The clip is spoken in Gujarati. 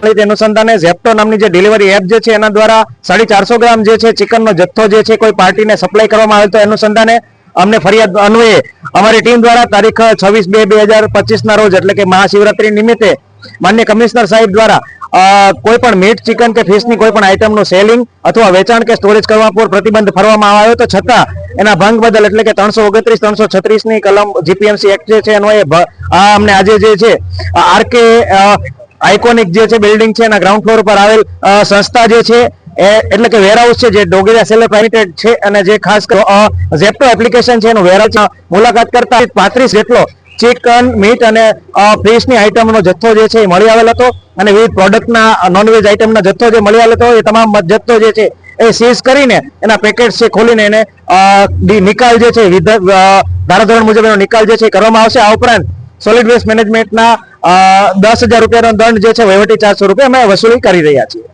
અનુસંધાને ઝેપ્ટો નામની જે ડિલિવરી એપ જે છે, એના દ્વારા સાડી ચારસો ગ્રામ જે છે, ચિકનનો જથ્થો જે છે, કોઈ પાર્ટીને સપ્લાય કરવામાં આવે તો અનુસંધાને અમને ફરિયાદ અન્વયે અમારી ટીમ દ્વારા તારીખ છવ્વીસ બે બે હજાર પચીસના રોજ, એટલે કે મહાશિવરાત્રી નિમિત્તે, માન્ય કમિશનર સાહેબ દ્વારા કોઈ પણ મીટ ચિકન કે ફિશની કોઈ પણ આઇટમનું સેલિંગ અથવા વેચાણ કે સ્ટોરેજ કરવા પર પ્રતિબંધ ફરવામાં આવ્યો તો છતાં એના ભંગ બદલ, એટલે કે ત્રણસો ઓગણત્રીસ ત્રણસો છત્રીસની કલમ જીપીએમસી એક્ટ જે છે, એનો એ આ અમને આજે જે છે આરકે આઇકોનિક જે છે બિલ્ડિંગ છે, એના ગ્રાઉન્ડ ફ્લોર પર આવેલ સંસ્થા જે છે એટલે કે વેરહાઉસ છે, જે ડોગેરિયા સેલર પ્રાઇવેટેડ છે અને જે ખાસ ઝેપ્ટો એપ્લિકેશન છે, એનું વેરહાઉસ મુલાકાત કરતા પાંત્રીસ જેટલો ચિકન મીટ અને ફિશની આઇટમનો જથ્થો જે છે એ મળી આવેલ હતો અને વિવિધ પ્રોડક્ટના નોનવેજ આઇટમના જથ્થો જે મળી આવેલ હતો, એ તમામ જથ્થો જે છે એ સીઝ કરીને એના પેકેટ છે ખોલીને એને નિકાલ જે છે ધારાધોરણ મુજબ એનો નિકાલ જે છે કરવામાં આવશે. આ ઉપરાંત સોલિડ વેસ્ટ મેનેજમેન્ટના દસ હજાર રૂપિયાનો દંડ જે છે વહીવટી ચારસો રૂપિયા અમે વસૂલી કરી રહ્યા છીએ.